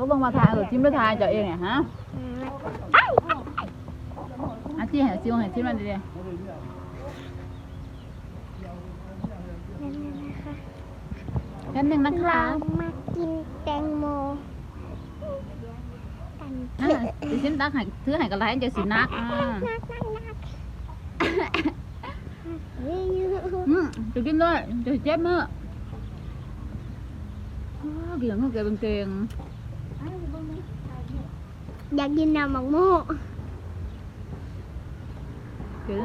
ตกลงมาทายหรือจิ้มด้วยทายเจ้าเองเนี่ยฮะอาจี้ให้จิ้มให้จิ้มมันดีนั่นนะคะๆแค่หนึ่งนะคะเรามากินแตงโมกันอะดิจิ้มตักให้ถือให้กันไรเจ้าสินักอ่านักนักนักเฮ้ยอืมจะกินด้วยจะเจ็บมืออ้าวเกี่ยงเขาเก็บเป็นเกงอยากกินน้ำหมักโม่เกี่ยง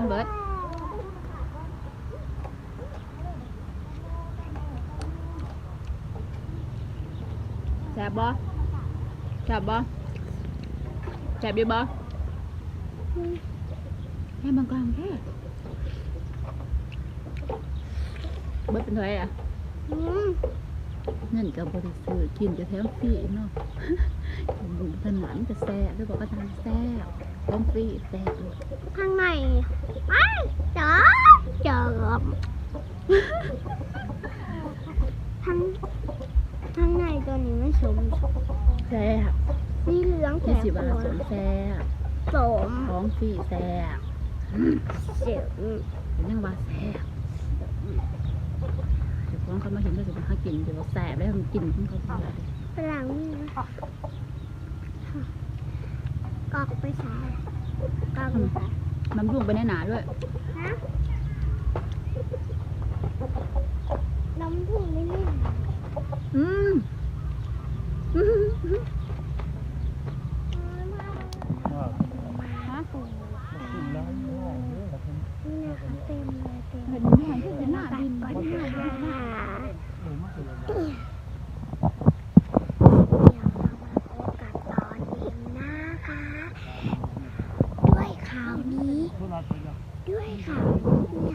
เบิดแซ่บบ่แซ่บบ่แซ่บอยู่บ่แค่บางกลางแค่เบิดเป็น เท่าไหร่นกับบริสุทธิ์กินจะแถมฟรีเนานนจะแซ่บด้วยบอกว่าทางแซ่บต้องฟรีแซ่บด้วยข้างในไอ้จอจอบทั้งข้างในตัวนี้ไม่สมแซ่บสีเหลืองแสยี่บสิบบาทสมแซ่บสมของฟรีแซ่บเสียงยังว่าแซ่บเดี๋ยวของเขามาเห็นก็จะมาหากินเดี๋ยวแซ่บแล้วมันกินของเขาไปเลยฝรั่งนี่นะ กอกไปสายกอกไปสายน้ำยุ่งไปในหนาด้วย ฮะน้ำพุ่งไม่เล่น อืมอืมฮะ นี่นะคะเต็มเลยเต็ม เห็นหางที่เป็นหน้าบิน ก่อนนะคะเดี๋ยวเรามาพบกับตอนเองนะคะ ด้วยข่าวนี้ ด้วยค่ะย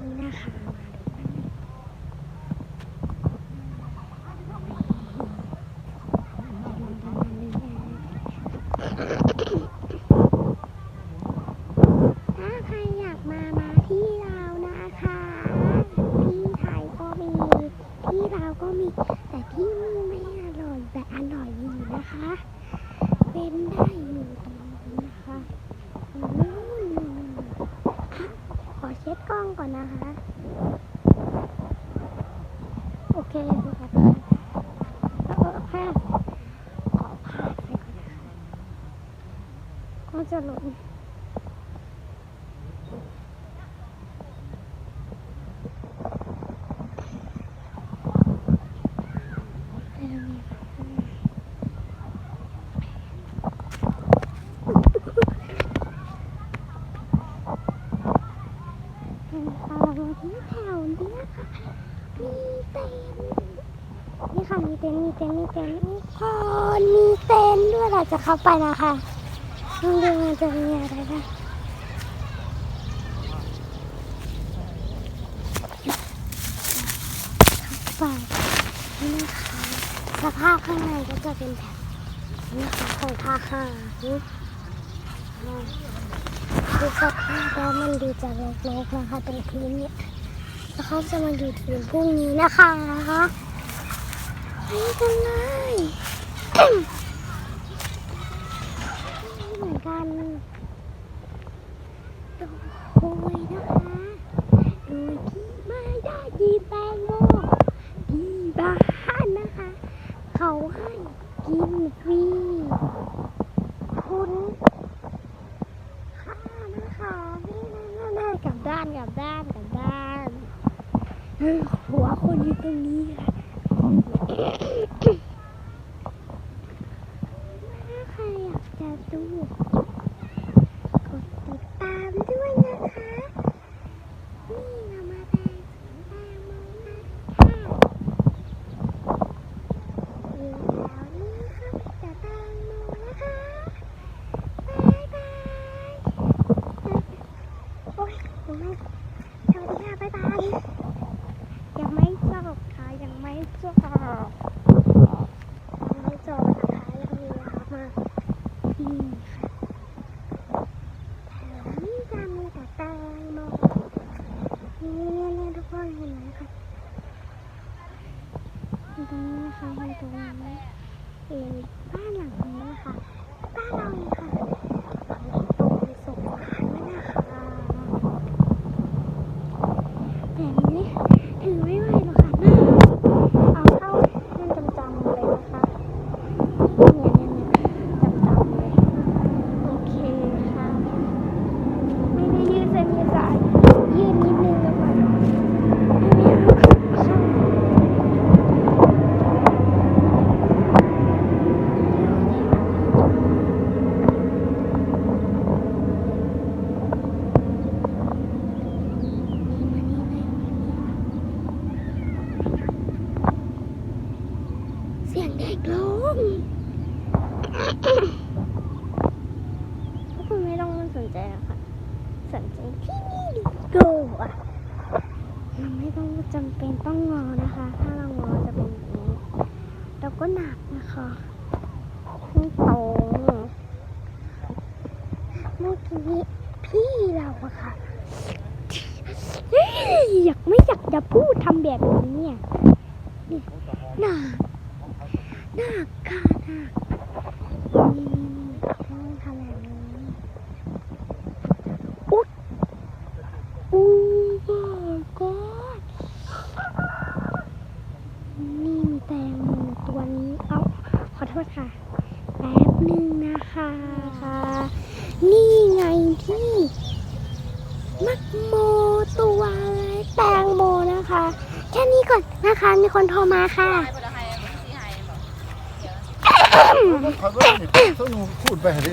นี่นะคะถ้าใครอยากมามาที่เรานะคะ ที่ไทยก็มี ที่เราวก็มี แต่ที่นี่ไม่อร่อยแต่อร่อยอยู่นะคะ เป็นได้อยู่ตรงนี้นะคะอืมขอเช็ดกล้ อนนะคะ โอเคค่ะแล้วก็แค่ขอพาดไปก่อนนะคะก็จะหล่นไปตรงนี้ค่ะ เป็นทางที่แถวเนี้ยค่ะ มีเต็นท์นี่ค่ะ มี เต็นท์มีเต็นท์มีเต็มีคนมีเต็นท์ด้วยเราจะเข้าไปนะคะลองดูมันจะมีอะไรบ้างเข้าไปนี่นะคะสภาพข้างในก็จะเป็นแบบนี้นะคะของทหารอืมดูสภาพแล้วมันดูจะรกๆนะคะตรงพื้นเนี่ยแล้วเขาจะมาอยู่ถึงพรุ่งนี้นะคะ นี่กันเลยเหมือนกันโอ้ยนะคะดยที่ไม่ได้กินแตงโมที่บ้านนะคะ เขาให้กินฟรีคุณค่านะคะนี่นั่นๆๆกลับด้านกลับด้านกลับด้านหัวคนอยู่ตรงนี้ค่ะ ถ้าใครอยากจะดู กดติดตามด้วยนะคะ นี่เรามาแปลงแปลงมองนะคะอยู่แถวนี้ค่ะจะแตงโมนะคะบายบายโอ้ยโอ้ยสวัสดีค่ะบ๊ายบาย ยังไม่จบค่ะยังไม่จบยังไม่จบนะคะยังมียาวมากที่ค่ะแถวนี้จะมีแต่แตงโมนี่เนี่ยเนี่ยทุกคนเห็นไหมคะตรงนี้ นะคะอยู่ตรงนี้เป็นบ้านหลังนี้นะคะบ้านเราเองค่ะหลังนี้ตรงส่งร้านด้วยนะคะแต่นี้ถือไม่ไหวหรอกค่ะหน้าเอาเข้าให้จำๆเลยนะคะเนี่ยเนี่ยเนี่ยจำๆเลยโอเคค่ะไม่ได้ยืดเส้นยืดสายยืดนิดนึงแล้วกันไม่เอาเข้า เสียงเด็กร้องทุกคนไม่ต้องสนใจอะค่ะ สนใจที่นี่ดีกว่าเราไม่ต้อง จำเป็นต้องงอนะคะ ถ้าเรางอจะเป็นแบบนี้แล้วก็หนักนะคะไม่ตรงเมื่อกี้พี่เราอะค่ะอยากไม่อยากจะพูดทำแบบนี้เนี่ยเนี่ยหนักหนักค่ะหนักนี่ต้องทำแบบนี้อุ๊ยโอ้ my god นี่มีแตงโมตัวนี้ เอาขอโทษค่ะ แป๊บหนึ่งนะคะค่ะ นี่ไง ที่ มักโมตัวแตงโมนะคะ แค่นี้ก่อนนะคะ มีคนโทรมาค่ะเขาก็นี่เขาหนูพูดไปดิ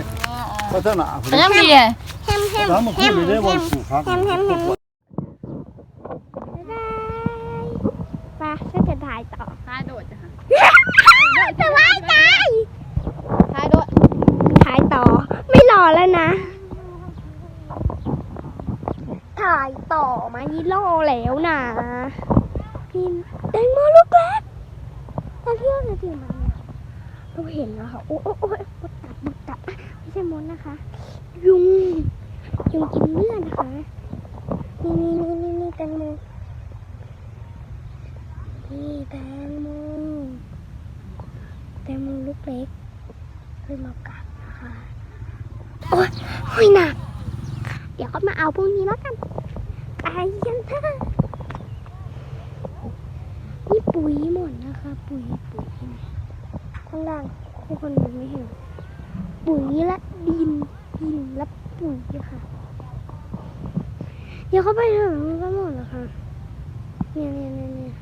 พัฒนาคนแต่นี้ยังมีอะแฮมแฮมแล้วมาพูดเลยได้วันผูกครับแฮมแฮมแฮมบ๊ายบายไปฉันจะถ่ายต่อท้ายโดดจ้ะค่ะสบายใจท้ายโดดถ่ายต่อ ไม่รอแล้วนะ ถ่ายต่อมายี่โลแล้วนะพิมพ์แตงโมลูกเล็กตอนที่เราจะถึงมันเนี่ยเราเห็นแล้วค่ะโอ้โอ้โอ้มดตับมดตับไม่ใช่มดนะคะ ยุงยุงกินเลือดนะคะนี่นี่นี่นี่นี่แตงโมนี่แตงโมแตงโมลูกเล็กขึ้นมากัดนะคะโอ้ยโอ้ยหนัก เดี๋ยวก็มาเอาพรุ่งนี้แล้วกัน ไปกันเถอะนี่ปุ๋ยหมดนะคะ ปุ๋ยปุ๋ยข้างล่างทุกคนดูไม่เห็น ปุ๋ยและดินดินและปุ๋ยค่ะ เดี๋ยวเขาไปถึงก็หมดแล้วค่ะเนี่ยเนี่ยเนี่ยเนี่ย